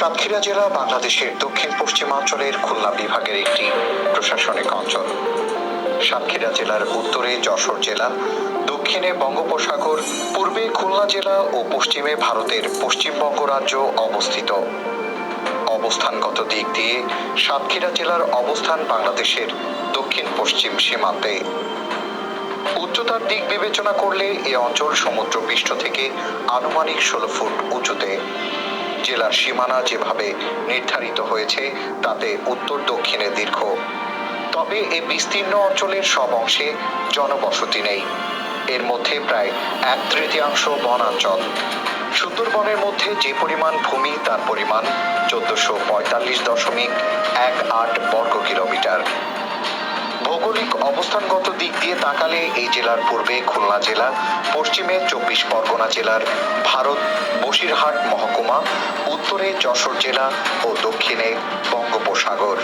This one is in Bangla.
সাতক্ষীরা জেলা বাংলাদেশের দক্ষিণ পশ্চিমাঞ্চলের খুলনা বিভাগের একটি প্রশাসনিক অঞ্চল। সাতক্ষীরা জেলার উত্তরে যশোর জেলা, দক্ষিণে বঙ্গোপসাগর, পূর্বে খুলনা জেলা ও পশ্চিমে ভারতের পশ্চিমবঙ্গ রাজ্য অবস্থিত। অবস্থানগত দিক দিয়ে সাতক্ষীরা জেলার অবস্থান বাংলাদেশের দক্ষিণ পশ্চিম সীমান্তে। উচ্চতার দিক বিবেচনা করলে এ অঞ্চল সমুদ্রপৃষ্ঠ থেকে আনুমানিক ষোলো ফুট উঁচুতে জেলার সীমানা যেভাবে নির্ধারিত হয়েছে, তাতে উত্তর দক্ষিণে দীর্ঘ। তবে এই বিস্তীর্ণ অঞ্চলের সব অংশে জনবসতি নেই। এর মধ্যে প্রায় এক তৃতীয়াংশ বনাঞ্চল। সুন্দরবনের মধ্যে যে পরিমাণ ভূমি, তার পরিমাণ চোদ্দশো পঁয়তাল্লিশ দশমিক এক আট বর্গ কিলোমিটার। ভৌগোলিক অবস্থানগত দিক দিয়ে তাকালে এই জেলার পূর্বে খুলনা জেলা, পশ্চিমে চব্বিশ পরগনা জেলার, ভারত, বসিরহাট মহকুমা, উত্তরে যশোর জেলা ও দক্ষিণে বঙ্গোপসাগর।